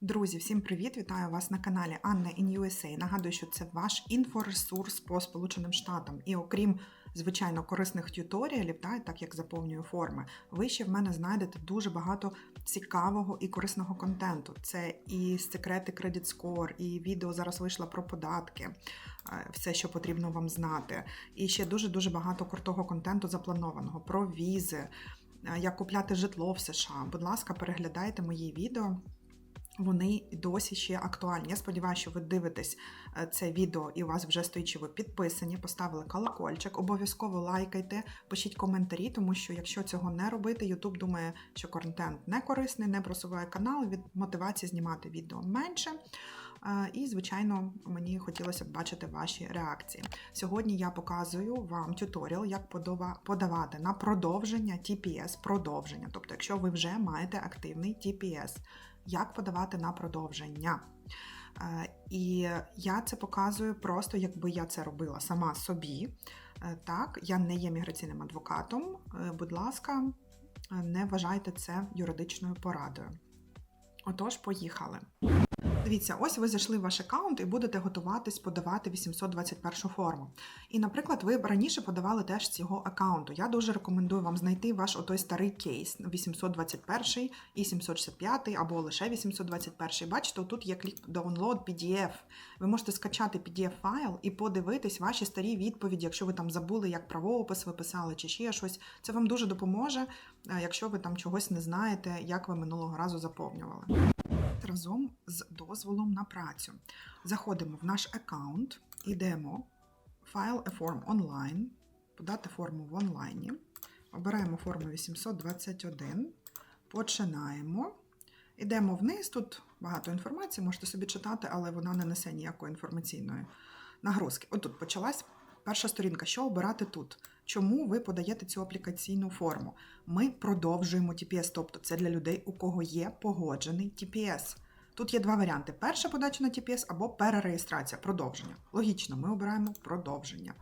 Друзі, всім привіт! Вітаю вас на каналі Анна in USA. Нагадую, що це ваш інфоресурс по Сполученим Штатам. І окрім, звичайно, корисних тюторіалів, та, так як заповнюю форми, ви ще в мене знайдете дуже багато цікавого і корисного контенту. Це і секрети Credit Score, і відео зараз вийшло про податки, е, все, що потрібно вам знати. І ще дуже-дуже багато крутого контенту запланованого про візи, е, як купляти житло в США. Будь ласка, переглядайте мої відео. Вони досі ще актуальні. Я сподіваюся, що ви дивитесь е, це відео і у вас вже стоїть, що ви підписані, поставили колокольчик. Обов'язково лайкайте, пишіть коментарі, тому що якщо цього не робити, YouTube думає, що контент не корисний, не просуває канал, від мотивації знімати відео менше. Е, І, звичайно, мені хотілося б бачити ваші реакції. Сьогодні я показую вам тюторіал, як подавати на продовження TPS, продовження. Тобто, якщо ви вже маєте активний TPS, як подавати на продовження. Е, І я це показую просто, якби я це робила сама собі. Е, Так, я не є міграційним адвокатом. Е, Будь ласка, не вважайте це юридичною порадою. Отож, поїхали. Дивіться, ось ви зайшли в ваш аккаунт і будете готуватись подавати 821 форму. І, наприклад, ви раніше подавали теж цього аккаунту. Я дуже рекомендую вам знайти ваш отой старий кейс 821 і 765 або лише 821. Бачите, тут є клік Download PDF. Ви можете скачати PDF-файл і подивитись ваші старі відповіді, якщо ви там забули, як правоопис ви писали чи ще щось. Це вам дуже допоможе, е, якщо ви там чогось не знаєте, як ви минулого разу заповнювали разом з дозволом на працю. Заходимо в наш аккаунт, йдемо файл a form online, подати форму в онлайні. Обираємо форму 821, починаємо. Йдемо вниз, тут багато інформації, можете собі читати, але вона не несе ніякої інформаційної нагрузки. Отут почалась перша сторінка. Що обирати тут? Чому ви подаєте цю аплікаційну форму? Ми продовжуємо TPS, тобто це для людей, у кого є погоджений TPS. Тут є два варіанти: перша подача на TPS або перереєстрація, продовження. Логічно, ми обираємо продовження.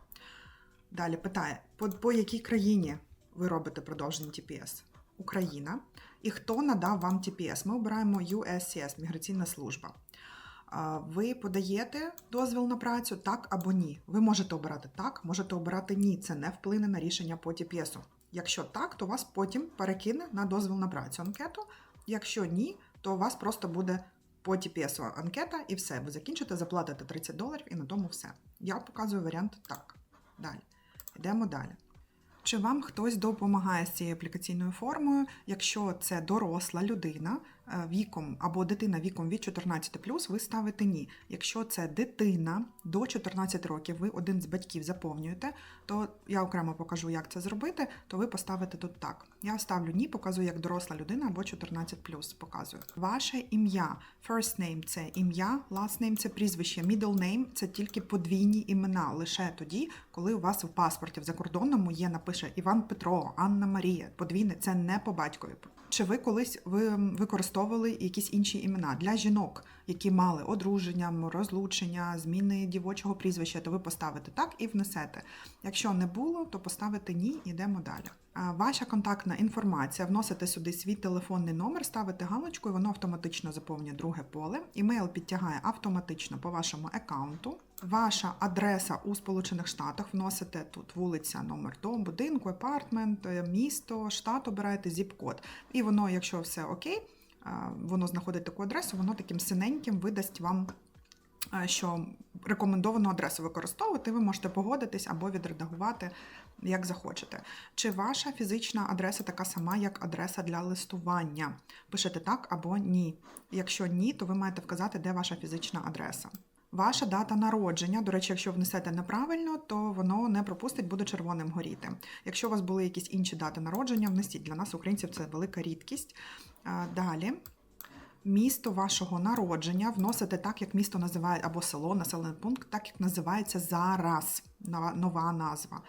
Далі питає, по, по якій країні ви робите продовження TPS? Україна. І хто надав вам TPS? Ми обираємо USCS, Міграційна служба. Ви подаєте дозвіл на працю так або ні. Ви можете обирати так, можете обирати ні. Це не вплине на рішення по TPS. Якщо так, то вас потім перекине на дозвіл на працю анкету. Якщо ні, то у вас просто буде по TPS анкета і все. Ви закінчите, заплатите 30 доларів і на тому все. Я показую варіант так. Далі. Йдемо далі. Чи вам хтось допомагає з цією аплікаційною формою, якщо це доросла людина віком або дитина віком від 14 ви ставите ні. Якщо це дитина до 14 років, ви один з батьків заповнюєте, то я окремо покажу, як це зробити, то ви поставите тут так. Я ставлю ні, показую як доросла людина або 14 показую. Ваше ім'я. First name – це ім'я, last name – це прізвище, middle name – це тільки подвійні імена, лише тоді, коли у вас в паспорті в закордонному є напише Іван Петро, Анна Марія. Подвійне це не по батькові. Чи ви колись ви використовували якісь інші імена для жінок, які мали одруження, розлучення, зміни дівочого прізвища, то ви поставите так і внесете. Якщо не було, то поставите ні, йдемо далі. Ваша контактна інформація, вносите сюди свій телефонний номер, ставите галочку, і воно автоматично заповнює друге поле. Імейл підтягає автоматично по вашому аккаунту. Ваша адреса у Сполучених Штатах вносите тут вулиця, номер дому, будинку, апартмент, е, місто, штат обираєте зіп-код. І воно, якщо все окей, воно знаходить таку адресу, воно таким синеньким видасть вам. е, Що рекомендовану адресу використовувати, ви можете погодитись або відредагувати, як захочете. Чи ваша фізична адреса така сама, як адреса для листування? Пишете так або ні. Якщо ні, то ви маєте вказати, де ваша фізична адреса. Ваша дата народження, до речі, якщо внесете неправильно, то воно не пропустить, буде червоним горіти. Якщо у вас були якісь інші дати народження, внесіть для нас, українців, це велика рідкість. Далі. Місто вашого народження вносите так, як місто називає, або село, населений пункт, так як називається зараз. нова- назва.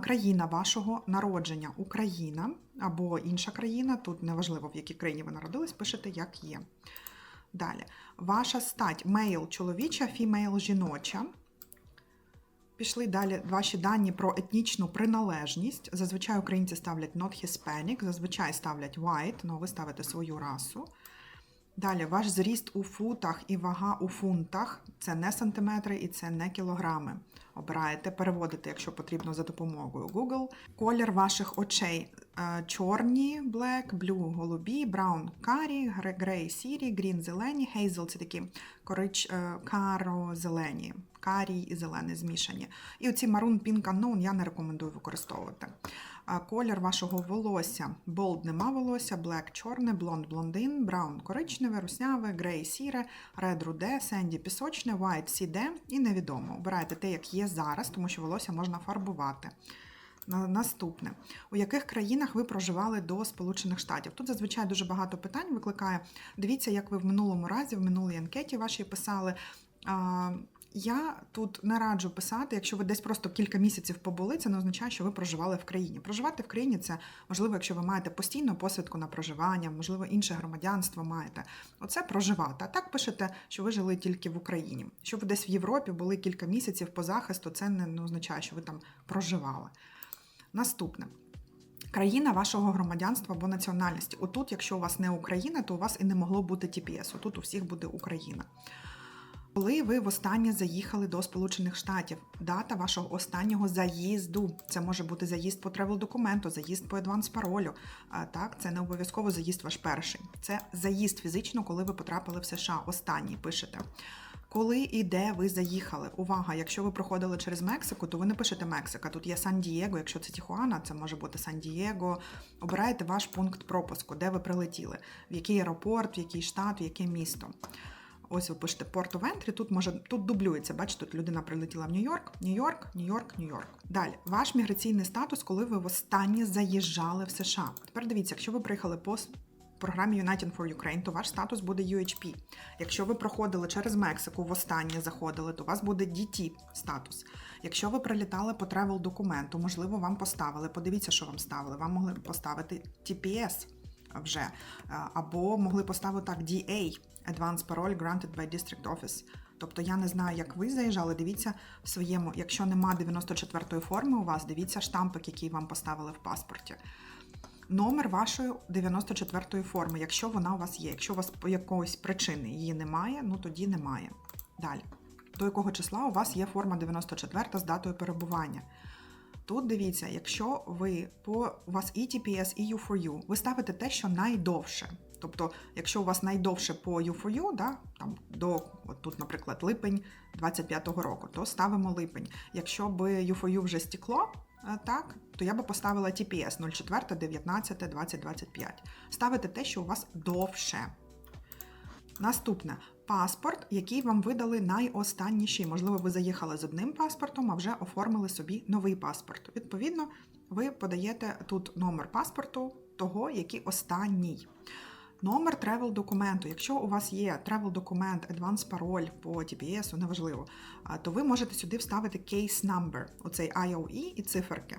Країна вашого народження Україна або інша країна. Тут неважливо, в якій країні ви народились, пишете, як є. Далі. Ваша стать мейл чоловіча, фімейл жіноча. Пішли далі ваші дані про етнічну приналежність. Зазвичай українці ставлять not Hispanic, зазвичай ставлять white, але ви ставите свою расу. Далі, ваш зріст у футах і вага у фунтах це не сантиметри і це не кілограми. Обираєте, переводите, якщо потрібно, за допомогою Google. Колір ваших очей е, чорні, black, blue – голубі, brown – карі, грей – сірі, green – зелені, hazel – це такі корич, е, каро-зелені, карі і зелені змішані. І оці maroon, pink, unknown я не рекомендую використовувати. Колір вашого волосся. Bold – нема волосся, black – чорне, blonde – блондин, brown – коричневе, русняве, grey – сіре, red – руде, sandy – пісочне, white – сіде і невідомо. Обирайте те, як є зараз, тому що волосся можна фарбувати. Наступне. У яких країнах ви проживали до Сполучених Штатів? Тут зазвичай дуже багато питань викликає. Дивіться, як ви в минулому разі, в минулій анкеті вашій писали. Я тут не раджу писати, якщо ви десь просто кілька місяців побули, це не означає, що ви проживали в країні. Проживати в країні це можливо, якщо ви маєте постійну посвідку на проживання, можливо, інше громадянство маєте. Оце проживати. А так пишете, що ви жили тільки в Україні. Що ви десь в Європі були кілька місяців по захисту, це не означає, що ви там проживали. Наступне. Країна вашого громадянства або національності. Отут, якщо у вас не Україна, то у вас і не могло бути TPS. Отут у всіх буде Україна. Коли ви востаннє заїхали до Сполучених Штатів, дата вашого останнього заїзду. Це може бути заїзд по тревел документу, заїзд по адванс паролю. Так, це не обов'язково заїзд ваш перший. Це заїзд фізично, коли ви потрапили в США. Останній пишете. Коли і де ви заїхали? Увага! Якщо ви проходили через Мексику, то ви не пишете Мексика. Тут є Сан-Дієго. Якщо це Тіхуана, це може бути Сан-Дієго. Обираєте ваш пункт пропуску, де ви прилетіли, в який аеропорт, в який штат, в яке місто. Ось ви пишете Port of Entry, тут може тут дублюється. Бачите, тут людина прилетіла в Нью-Йорк, Нью-Йорк, Нью-Йорк, Нью-Йорк. Далі, ваш міграційний статус, коли ви востаннє заїжджали в США. Тепер дивіться, якщо ви приїхали по програмі United for Ukraine, то ваш статус буде UHP. Якщо ви проходили через Мексику, востаннє заходили, то у вас буде DT статус. Якщо ви прилітали по travel документу, можливо, вам поставили. Подивіться, що вам ставили. Вам могли поставити TPS вже, е, або могли поставити так DA Advanced Parole Granted by District Office. Тобто я не знаю, як ви заїжджали. Дивіться в своєму, якщо нема 94-ї форми у вас, дивіться штампик, який вам поставили в паспорті. Номер вашої 94-ї форми, якщо вона у вас є. Якщо у вас по якоїсь причини її немає, ну тоді немає. Далі. До якого числа у вас є форма 94 з датою перебування. Тут дивіться, якщо ви по у вас і TPS, і U4U, ви ставите те, що найдовше. Тобто, якщо у вас найдовше по U4U, да, там до от тут, наприклад, липень 25-го року, то ставимо липень. Якщо би U4U вже стекло, е, так, то я би поставила TPS 04, 19, 20, 25. Ставите те, що у вас довше. Наступне паспорт, який вам видали найостанніший. Можливо, ви заїхали з одним паспортом, а вже оформили собі новий паспорт. Відповідно, ви подаєте тут номер паспорту того, який останній. Номер тревел документу. Якщо у вас є тревел документ, advance пароль по TPS, неважливо, то ви можете сюди вставити case number, оцей IOE і циферки.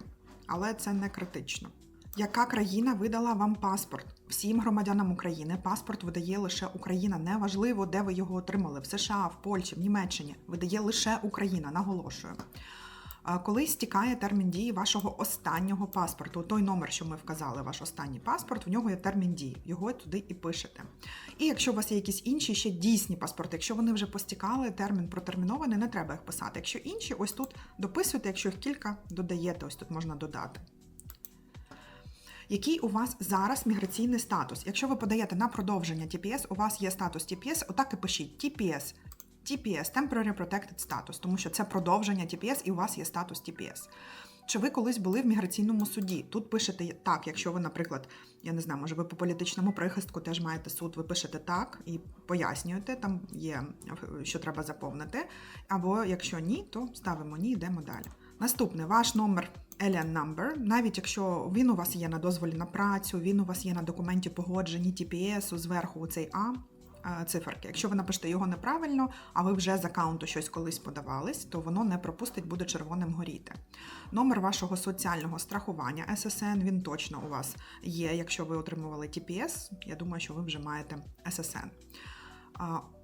Але це не критично. Яка країна видала вам паспорт? Всім громадянам України паспорт видає лише Україна. Неважливо, де ви його отримали в США, в Польщі, в Німеччині. Видає лише Україна, наголошую. Коли стікає термін дії вашого останнього паспорту, той номер, що ми вказали, ваш останній паспорт, в нього є термін дії. Його туди і пишете. І якщо у вас є якісь інші ще дійсні паспорти, якщо вони вже постікали, термін протермінований, не треба їх писати. Якщо інші, ось тут дописуйте, якщо їх кілька, додаєте, ось тут можна додати. Який у вас зараз міграційний статус? Якщо ви подаєте на продовження TPS, у вас є статус TPS, отак і пишіть TPS. TPS Temporary Protected Status, тому що це продовження TPS і у вас є статус TPS. Чи ви колись були в міграційному суді? Тут пишете так, якщо ви, наприклад, я не знаю, може ви по політичному прихистку теж маєте суд, ви пишете так і пояснюєте, там є, що треба заповнити. Або якщо ні, то ставимо ні, йдемо далі. Наступне, ваш номер Alien Number, навіть якщо він у вас є на дозволі на працю, він у вас є на документі погодженні TPS, зверху цей А е, циферки. Якщо ви напишете його неправильно, а ви вже з аккаунту щось колись подавались, то воно не пропустить, буде червоним горіти. Номер вашого соціального страхування SSN, він точно у вас є. Якщо ви отримували TPS, я думаю, що ви вже маєте SSN.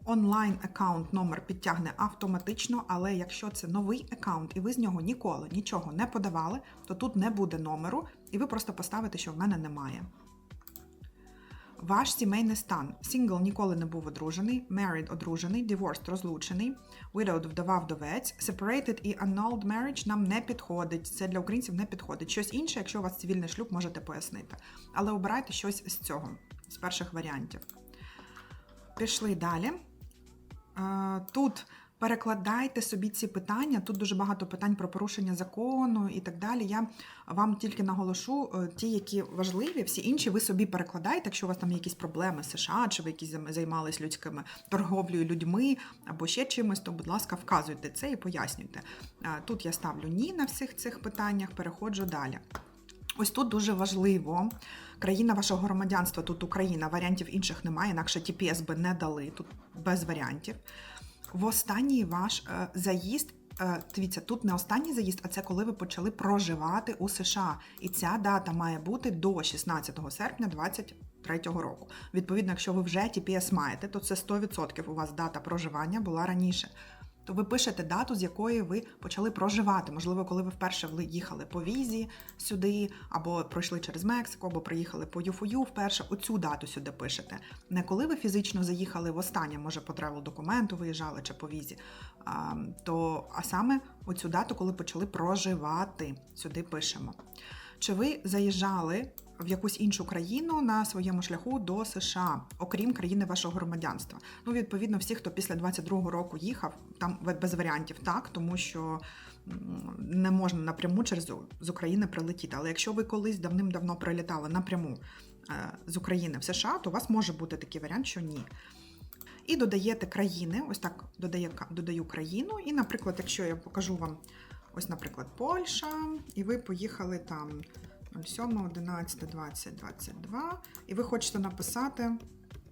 Онлайн аккаунт номер підтягне автоматично, але якщо це новий аккаунт і ви з нього ніколи нічого не подавали, то тут не буде номеру, і ви просто поставите, що в мене немає. Ваш сімейний стан. Single ніколи не був одружений, married – одружений, divorced – розлучений, widowed – вдова вдовець, separated і annulled marriage нам не підходить. Це для українців не підходить. Щось інше, якщо у вас цивільний шлюб, можете пояснити. Але обирайте щось з цього, з перших варіантів. Пішли далі. Е, Тут перекладайте собі ці питання. Тут дуже багато питань про порушення закону і так далі. Я вам тільки наголошу е, ті, які важливі, всі інші ви собі перекладаєте, якщо у вас там є якісь проблеми з США, чи ви якісь займ- займались людськими торговлею людьми або ще чимось, то, будь ласка, вказуйте це і пояснюйте. Е, Тут я ставлю ні на всіх цих питаннях, переходжу далі. Ось тут дуже важливо. Країна вашого громадянства, тут Україна, варіантів інших немає, інакше TPS би не дали, тут без варіантів. В останній ваш е, заїзд. е, Дивіться, тут не останній заїзд, а це коли ви почали проживати у США. І ця дата має бути до 16 серпня 2023 року. Відповідно, якщо ви вже TPS маєте, то це 100% у вас дата проживання була раніше. То ви пишете дату, з якої ви почали проживати. Можливо, коли ви вперше їхали по візі сюди, або пройшли через Мексику, або приїхали по ЮФОЮ вперше. Оцю дату сюди пишете. Не коли ви фізично заїхали востаннє, може по тревел документу виїжджали чи по візі. А, то, а саме оцю дату, коли почали проживати, сюди пишемо. Чи ви заїжджали в якусь іншу країну на своєму шляху до США, окрім країни вашого громадянства? Ну, відповідно, всі, хто після 22-го року їхав, там без варіантів так, тому що не можна напряму через з України прилетіти. Але якщо ви колись давним-давно прилітали напряму е, з України в США, то у вас може бути такий варіант, що ні. І додаєте країни, ось так додає, додаю країну. І, наприклад, якщо я покажу вам, ось, наприклад, Польща, і ви поїхали там 07, 11, 20, 22, і ви хочете написати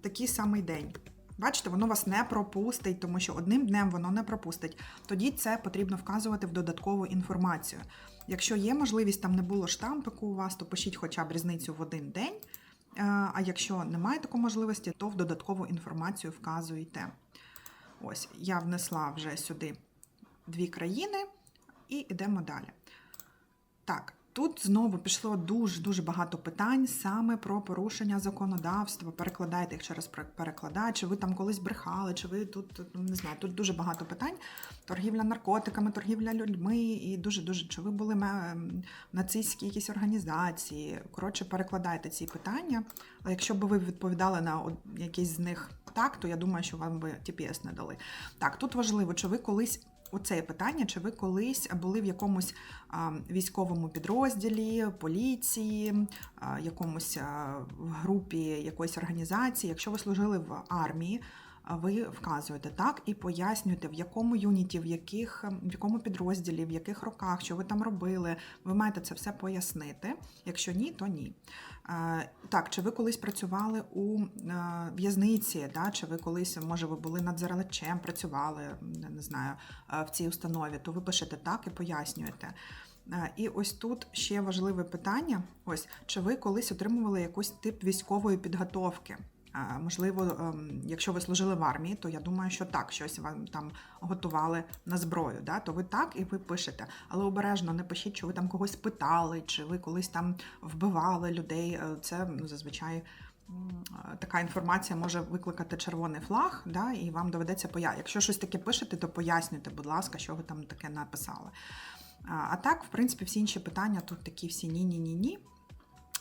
такий самий день. Бачите, воно вас не пропустить, тому що одним днем воно не пропустить. Тоді це потрібно вказувати в додаткову інформацію. Якщо є можливість, там не було штампику у вас, то пишіть хоча б різницю в один день. Е, А якщо немає такої можливості, то в додаткову інформацію вказуєте. Ось, я внесла вже сюди дві країни і йдемо далі. Так, тут знову пішло дуже-дуже багато питань саме про порушення законодавства. Перекладайте їх через пер- перекладач, чи ви там колись брехали, чи ви тут ну, не знаю, тут дуже багато питань. Торгівля наркотиками, торгівля людьми, і дуже-дуже чи ви були ем, в нацистській якісь організації. Коротше, перекладайте ці питання. Але якщо б ви відповідали на якісь з них так, то я думаю, що вам би TPS не дали. Так, тут важливо, чи ви колись. Оце питання, чи ви колись були в якомусь військовому підрозділі, поліції, якомусь групі якоїсь організації. Якщо ви служили в армії, ви вказуєте так і пояснюєте, в якому юніті, в яких в якому підрозділі, в яких роках, що ви там робили. Ви маєте це все пояснити. Якщо ні, то ні. Е, Так, чи ви колись працювали у е, в'язниці? Да? Чи ви колись, може, ви були надзираличем, працювали, не, знаю, е, в цій установі, то ви пишете так і пояснюєте. І ось тут ще важливе питання: ось чи ви колись отримували якийсь тип військової підготовки? Можливо, ем, якщо ви служили в армії, то я думаю, що так, щось вам там готували на зброю. Да? То ви так і ви пишете. Але обережно не пишіть, що ви там когось питали, чи ви колись там вбивали людей. Е, Це ну, зазвичай. е, Така інформація може викликати червоний флаг, да, і вам доведеться пояснити. Якщо щось таке пишете, то пояснюйте, будь ласка, що ви там таке написали. А так, в принципі, всі інші питання тут такі всі ні-ні-ні-ні.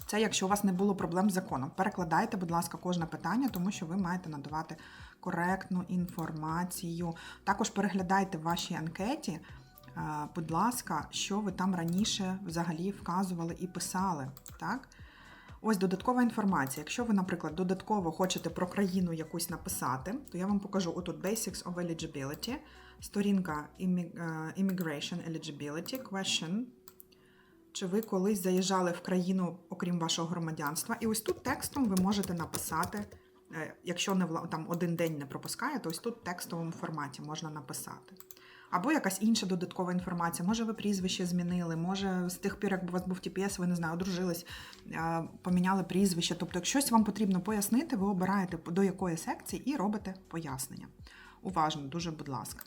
Це якщо у вас не було проблем з законом. Перекладайте, будь ласка, кожне питання, тому що ви маєте надавати коректну інформацію. Також переглядайте в вашій анкеті, е, будь ласка, що ви там раніше взагалі вказували і писали. Так? Ось додаткова інформація. Якщо ви, наприклад, додатково хочете про країну якусь написати, то я вам покажу отут Basics of Eligibility, сторінка е, Immigration Eligibility, question. Чи ви колись заїжджали в країну, окрім вашого громадянства? І ось тут текстом ви можете написати, е, якщо не там один день не пропускає, то ось тут в текстовому форматі можна написати. Або якась інша додаткова інформація. Може, ви прізвище змінили, може, з тих пір, як у вас був TPS, ви не знаю, одружились, е, поміняли прізвище. Тобто, якщо щось вам потрібно пояснити, ви обираєте до якої секції і робите пояснення. Уважно, дуже, будь ласка.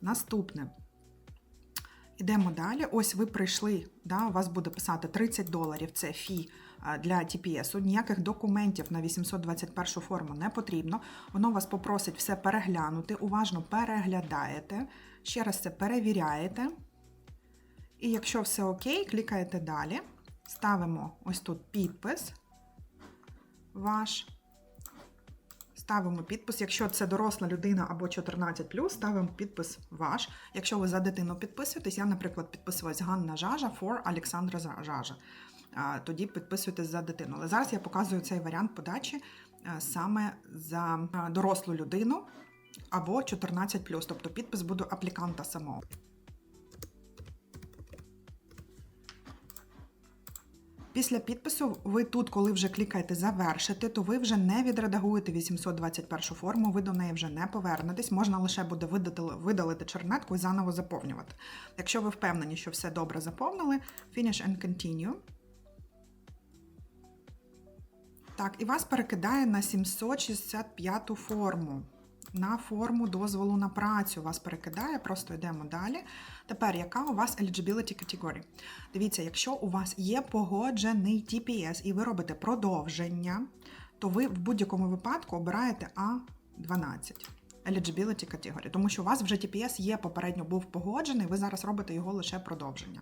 Наступне. Ідемо далі. Ось ви прийшли, да, у вас буде писати 30 доларів це фі для TPS, ніяких документів на 821 форму не потрібно. Воно вас попросить все переглянути, уважно переглядаєте, ще раз це перевіряєте. І якщо все окей, клікаєте далі. Ставимо ось тут підпис ваш. Ставимо підпис. Якщо це доросла людина або 14, ставимо підпис ваш. Якщо ви за дитину підписуєтесь, я, наприклад, підписуюсь Ганна Жажа for Олександра Жажа. Тоді підписуйтесь за дитину. Але зараз я показую цей варіант подачі саме за дорослу людину або 14, тобто підпис буде апліканта самого. Після підпису ви тут, коли вже клікаєте завершити, то ви вже не відредагуєте 821 форму, ви до неї вже не повернетесь. Можна лише буде видати, видалити чернетку і заново заповнювати. Якщо ви впевнені, що все добре заповнили, Finish and Continue. Так, і вас перекидає на 765 форму. На форму дозволу на працю вас перекидає, просто йдемо далі. Тепер, яка у вас eligibility category? Дивіться, якщо у вас є погоджений TPS і ви робите продовження, то ви в будь-якому випадку обираєте А12 eligibility category, тому що у вас вже TPS є попередньо був погоджений, ви зараз робите його лише продовження.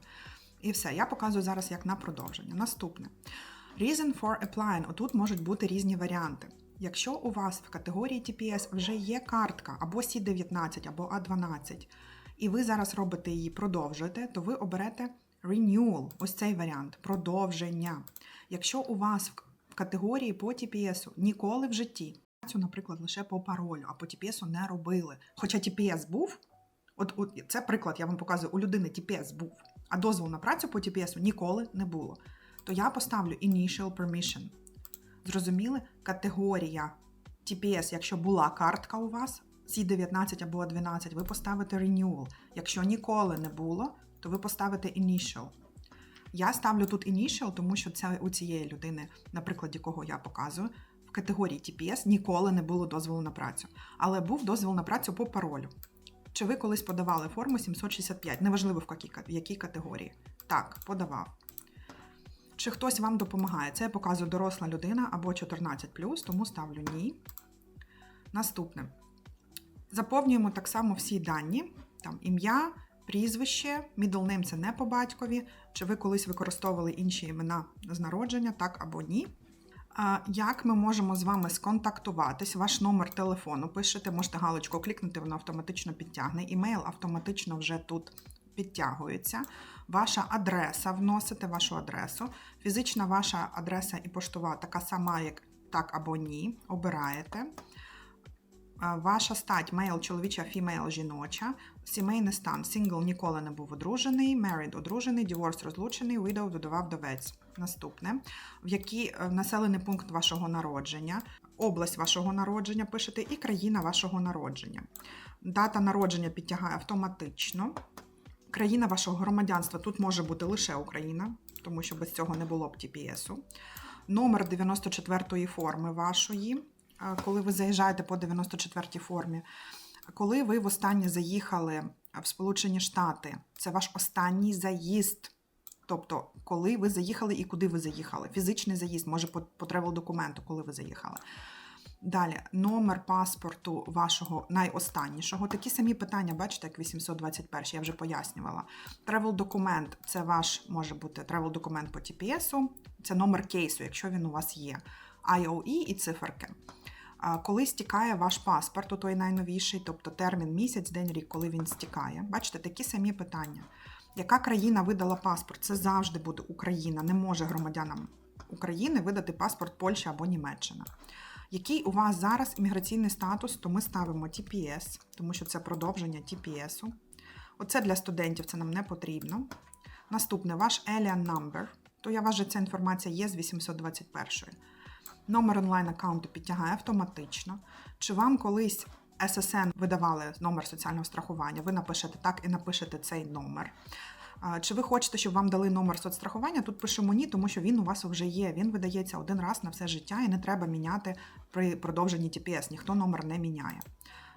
І все, я показую зараз як на продовження. Наступне. Reason for applying. Отут можуть бути різні варіанти. Якщо у вас в категорії TPS вже є картка або C19, або A12, і ви зараз робите її продовжуєте, то ви оберете Renewal, ось цей варіант продовження. Якщо у вас в категорії по TPS ніколи в житті, цю, наприклад, лише по паролю, а по TPS не робили. Хоча TPS був, от, от це приклад, я вам показую, у людини TPS був, а дозвол на працю по TPS ніколи не було. То я поставлю Initial Permission. Зрозуміли, категорія TPS, якщо була картка у вас, C19 або 12, ви поставите Renewal. Якщо ніколи не було, то ви поставите Initial. Я ставлю тут Initial, тому що це у цієї людини, на прикладі кого я показую, в категорії TPS ніколи не було дозволу на працю. Але був дозвіл на працю по паролю. Чи ви колись подавали форму 765? Неважливо в якій категорії. Так, подавав. Чи хтось вам допомагає? Це я показую доросла людина або 14, тому ставлю ні. Наступне. Заповнюємо так само всі дані: там ім'я, прізвище, middle name – це не по батькові. Чи ви колись використовували інші імена з народження, так або ні. Як ми можемо з вами сконтактуватись? Ваш номер телефону пишете, можете галочку клікнути, воно автоматично підтягне. Імейл автоматично вже тут підтягується. Ваша адреса, вносите вашу адресу. Фізична ваша адреса і поштова така сама, як так або ні. Обираєте. Ваша стать мейл, чоловіча, фімейл, жіноча, сімейний стан, сингл ніколи не був одружений, married – одружений, divorce – розлучений, widow – вдова, вдовець. Наступне, в який е, населений пункт вашого народження, область вашого народження пишете і країна вашого народження. Дата народження підтягає автоматично. Країна вашого громадянства тут може бути лише Україна, тому що без цього не було б TPS-у. Номер 94-ї форми вашої, коли ви заїжджаєте по 94-й формі. Коли ви востаннє заїхали в Сполучені Штати, це ваш останній заїзд. Тобто, коли ви заїхали і куди ви заїхали. Фізичний заїзд, може по тревел документу, коли ви заїхали. Далі, номер паспорту вашого найостаннішого. Такі самі питання, бачите, як 821, я вже пояснювала. Тревел документ це ваш може бути тревел документ по TPS, це номер кейсу, якщо він у вас є. IOE і циферки. Коли стікає ваш паспорт, у той найновіший, тобто термін місяць, день, рік, коли він стікає. Бачите, такі самі питання. Яка країна видала паспорт? Це завжди буде Україна. Не може громадянам України видати паспорт Польща або Німеччина. Який у вас зараз імміграційний статус, то ми ставимо TPS, тому що це продовження TPS. Оце для студентів це нам не потрібно. Наступне ваш Alien Number. То я вважаю, ця інформація є з 821. Номер онлайн-аккаунту підтягає автоматично. Чи вам колись SSN видавали номер соціального страхування? Ви напишете так і напишете цей номер. Чи ви хочете, щоб вам дали номер соцстрахування? Тут пишемо ні, тому що він у вас вже є. Він видається один раз на все життя і не треба міняти при продовженні TPS. Ніхто номер не міняє.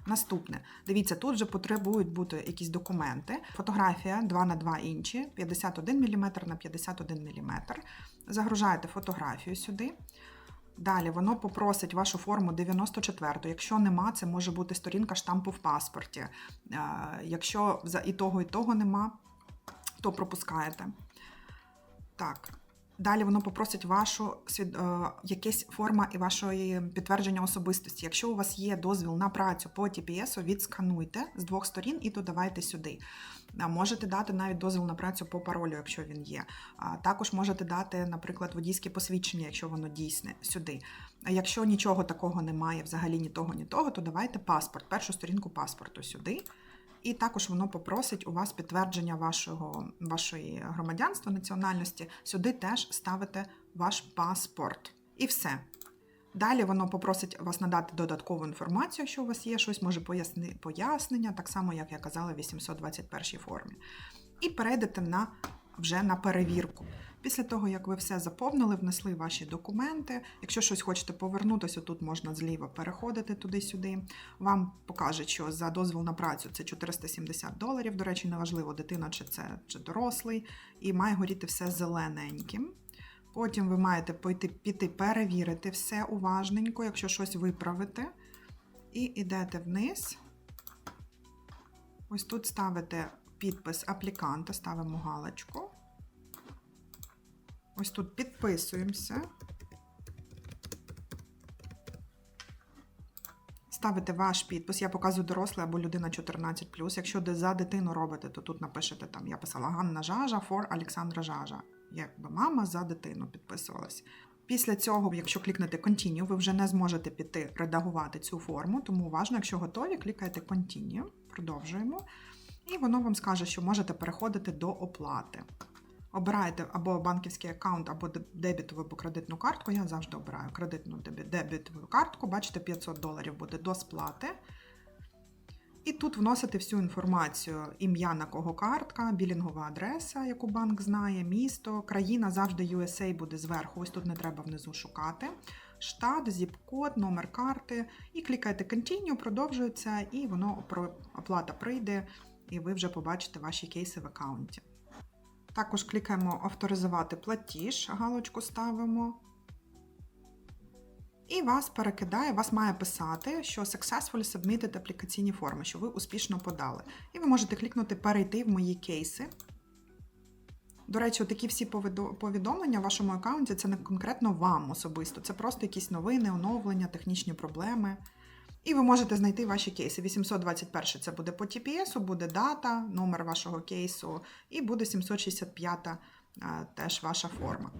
Наступне, дивіться, тут вже потребують бути якісь документи. Фотографія 2 на 2 інчі, 51 мм на 51 мм. Загружаєте фотографію сюди. Далі воно попросить вашу форму 94. Якщо нема, це може бути сторінка штампу в паспорті. Е, Якщо і того, і того нема, то пропускаєте. Так. Далі воно попросить вашу свід... е, якась форма і вашої підтвердження особистості. Якщо у вас є дозвіл на працю по TPS, відскануйте з двох сторін і додавайте сюди. Можете дати навіть дозвіл на працю по паролю, якщо він є. Також можете дати, наприклад, водійське посвідчення, якщо воно дійсне, сюди. Якщо нічого такого немає, взагалі ні того, ні того, то давайте паспорт, першу сторінку паспорту сюди. І також воно попросить у вас підтвердження вашого, вашої громадянства, національності. Сюди теж ставите ваш паспорт. І все. Далі воно попросить вас надати додаткову інформацію, якщо у вас є щось, може поясни, пояснення, так само, як я казала в 821 формі. І перейдете на, вже на перевірку. Після того, як ви все заповнили, внесли ваші документи. Якщо щось хочете повернутися, тут можна зліва переходити туди-сюди. Вам покажуть, що за дозвіл на працю це 470 доларів. До речі, неважливо, дитина чи це чи дорослий, і має горіти все зелененьким. Потім ви маєте пойти, піти перевірити все уважненько, якщо щось виправите. І йдете вниз. Ось тут ставите підпис апліканта, ставимо галочку. Ось тут підписуємося. Ставите ваш підпис. Я показую дорослий або людина 14. Якщо за дитину робите, то тут напишете там, я писала Ганна Жажа for Олександра Жажа. Якби мама за дитину підписувалась. Після цього, якщо клікнете Continue, ви вже не зможете піти редагувати цю форму, тому уважно, якщо готові, клікайте Continue, продовжуємо. І воно вам скаже, що можете переходити до оплати. Обираєте або банківський аккаунт, або дебітову або кредитну картку. Я завжди обираю кредитну дебітову картку. Бачите, 500 доларів буде до сплати. І тут вносите всю інформацію: ім'я на кого картка, білінгова адреса, яку банк знає, місто, країна завжди USA буде зверху. Ось тут не треба внизу шукати. Штат, зіп-код, номер карти. І клікаєте Continue, продовжується, і воно оплата прийде, і ви вже побачите ваші кейси в аккаунті. Також клікаємо Авторизувати платіж, галочку ставимо. І вас перекидає, вас має писати, що Successfully Submitted аплікаційні форми, що ви успішно подали. І ви можете клікнути Перейти в мої кейси. До речі, такі всі повідомлення в вашому аккаунті це не конкретно вам особисто. Це просто якісь новини, оновлення, технічні проблеми. І ви можете знайти ваші кейси. 821 це буде по TPS, буде дата, номер вашого кейсу, і буде 765 теж ваша форма.